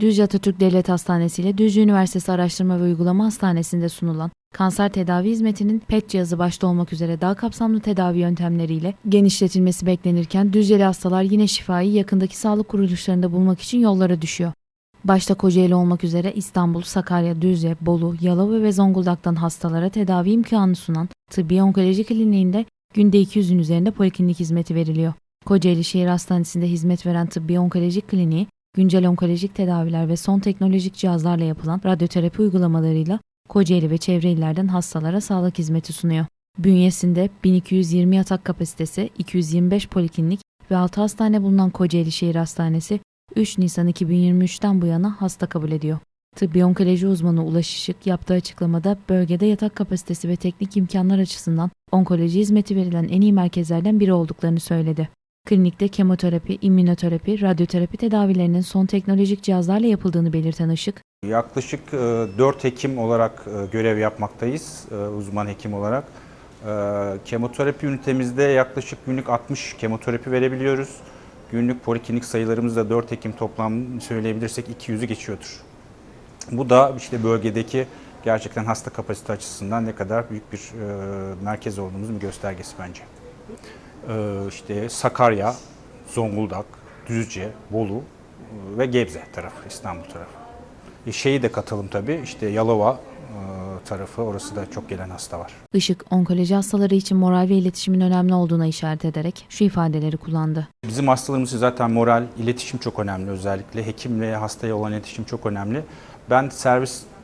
Düzce Atatürk Devlet Hastanesi ile Düzce Üniversitesi Araştırma ve Uygulama Hastanesi'nde sunulan kanser tedavi hizmetinin PET cihazı başta olmak üzere daha kapsamlı tedavi yöntemleriyle genişletilmesi beklenirken Düzceli hastalar yine şifayı yakındaki sağlık kuruluşlarında bulmak için yollara düşüyor. Başta Kocaeli olmak üzere İstanbul, Sakarya, Düzce, Bolu, Yalova ve Zonguldak'tan hastalara tedavi imkanı sunan Tıbbi Onkoloji Kliniğinde günde 200'ün üzerinde poliklinik hizmeti veriliyor. Kocaeli Şehir Hastanesi'nde hizmet veren Tıbbi Onkoloji Kliniği, güncel onkolojik tedaviler ve son teknolojik cihazlarla yapılan radyoterapi uygulamalarıyla Kocaeli ve çevre illerden hastalara sağlık hizmeti sunuyor. Bünyesinde 1220 yatak kapasitesi, 225 poliklinik ve 6 hastane bulunan Kocaeli Şehir Hastanesi 3 Nisan 2023'ten bu yana hasta kabul ediyor. Tıbbi onkoloji uzmanı Ulaş Işık yaptığı açıklamada bölgede yatak kapasitesi ve teknik imkanlar açısından onkoloji hizmeti verilen en iyi merkezlerden biri olduklarını söyledi. Klinikte kemoterapi, immünoterapi, radyoterapi tedavilerinin son teknolojik cihazlarla yapıldığını belirten Işık, Yaklaşık e, 4 hekim olarak e, görev yapmaktayız, e, uzman hekim olarak. E, Kemoterapi ünitemizde yaklaşık günlük 60 kemoterapi verebiliyoruz. Günlük poliklinik sayılarımız da 4 hekim toplam söyleyebilirsek 200'ü geçiyordur. Bu da işte bölgedeki gerçekten hasta kapasite açısından ne kadar büyük bir e, merkez olduğumuzun bir göstergesi bence. E, işte Sakarya, Zonguldak, Düzce, Bolu e, ve Gebze tarafı, İstanbul tarafı. E, şeyi de katalım tabii işte Yalova e, tarafı orası da çok gelen hasta var. Işık onkoloji hastaları için moral ve iletişimin önemli olduğuna işaret ederek şu ifadeleri kullandı. Bizim hastalarımız için zaten moral, iletişim çok önemli özellikle. Hekimle hastaya olan iletişim çok önemli. Ben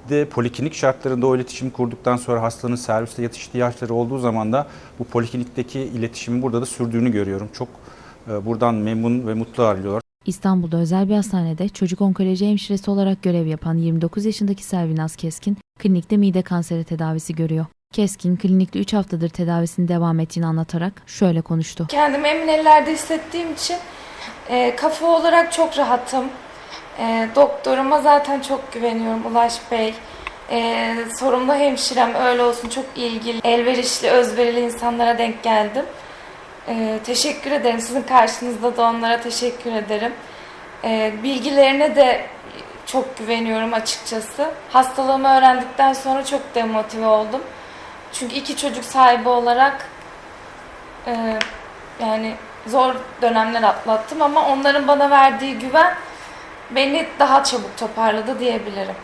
serviste poliklinik şartlarında o iletişimi kurduktan sonra hastanın serviste yatış ihtiyaçları olduğu zaman da bu poliklinikteki iletişimin burada da sürdüğünü görüyorum. Çok e, buradan memnun ve mutlu ayrılıyorlar. İstanbul'da özel bir hastanede çocuk onkoloji hemşiresi olarak görev yapan 29 yaşındaki Servinaz Keskin, klinikte mide kanseri tedavisi görüyor. Keskin, klinikte 3 haftadır tedavisinin devam ettiğini anlatarak şöyle konuştu. Kendimi emin ellerde hissettiğim için e, kafa olarak çok rahatım. E, doktoruma zaten çok güveniyorum Ulaş Bey. E, sorumlu hemşirem öyle olsun çok ilgili, elverişli, özverili insanlara denk geldim. E, teşekkür ederim. Sizin karşınızda da onlara teşekkür ederim. E, bilgilerine de çok güveniyorum açıkçası. Hastalığımı öğrendikten sonra çok demotive oldum. Çünkü iki çocuk sahibi olarak e, yani zor dönemler atlattım ama onların bana verdiği güven beni daha çabuk toparladı diyebilirim.